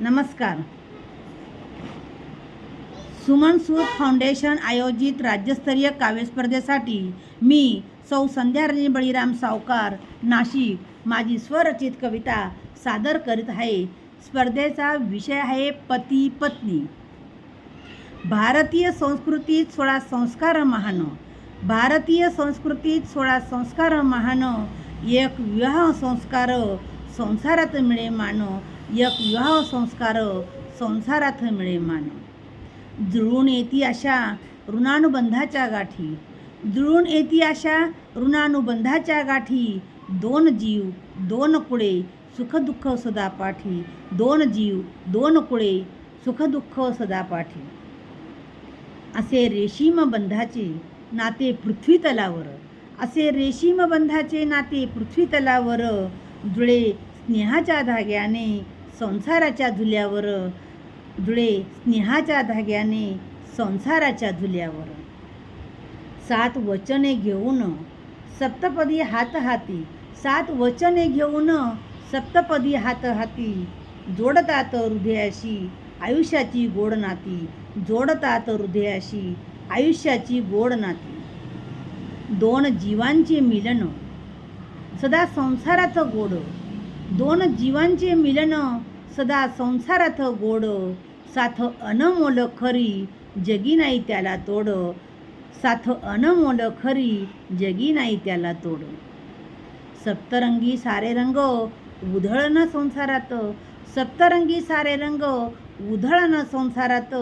नमस्कार. सुमन सूद फाउंडेशन आयोजित राज्यस्तरीय काव्यस्पर्धेसाठी मी सौ संध्या बळीराम सावकार नाशिक माझी स्वरचित कविता सादर करीत आहे. स्पर्धेचा विषय आहे पती पत्नी. भारतीय संस्कृतीत सोळा संस्कार महान. भारतीय संस्कृतीत सोळा संस्कार महान. एक विवाह संस्कार संसारात मिळे मान यक विवाह संस्कार संसारात मिळे मान जुळून येती अशा ऋणानुबंधाच्या गाठी. जुळून येती अशा ऋणानुबंधाच्या गाठी. दोन जीव दोन कुळे सुखदुःख सदा पाठी. दोन जीव दोन कुळे सुखदुःख सदा पाठी. असे रेशीम बंधाचे नाते पृथ्वी तलावर. असे रेशीम बंधाचे नाते पृथ्वी तलावर. जुळे स्नेहाच्या धाग्याने संसाराच्या झुल्यावर जुळे स्नेहाच्या धाग्याने संसाराच्या झुल्यावर सात वचने घेऊन सप्तपदी हात हाती सात वचने घेऊन सप्तपदी हात हाती जोडतात हृदयाशी आयुष्याची गोड नाती जोडतात हृदयाशी आयुष्याची गोड नाती. दोन जीवांचे मिलन सदा संसाराचं गोड. दोन जीवांचे मिलन सदा संसारात गोड साथ अनमोल खरी जगी नाही त्याला तोड. साथ अनमोल खरी जगी नाही त्याला तोड. सप्तरंगी सारे रंग उधळण संसारात. सप्तरंगी सारे रंग उधळण संसारात.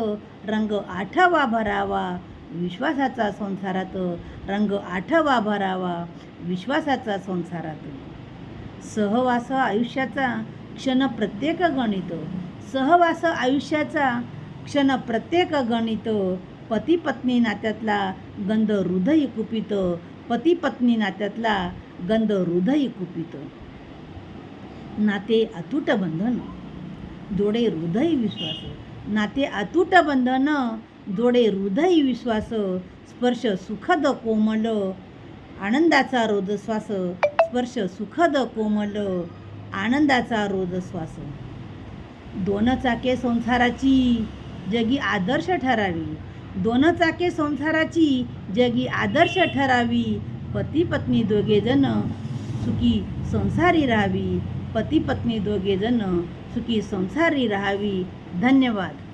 रंग आठवा भरावा विश्वासाचा संसारात. रंग आठवा भरावा विश्वासाचा संसारात. सहवास आयुष्याचा क्षण प्रत्येक गणित सहवास आयुष्याचा क्षण प्रत्येक गणित पती पत्नी नात्यातला गंध हृदय कुपित पती पत्नी नात्यातला गंध हृदय कुपित. नाते अतूट बंधन जोडे हृदय विश्वास. नाते अतूट बंधन जोडे हृदय विश्वास. स्पर्श सुखद कोमल आनंदाचा रोदश्वास स्पर्श सुखद कोमल आनंदाचा रोदश्वास दोन चाके संसाराची जगी आदर्श ठरावी. दोन चाके संसाराची जगी आदर्श ठरावी. पती पत्नी दोघेजण सुखी संसारी राहावी. पती पत्नी दोघेजण सुखी संसारी राहावी. धन्यवाद.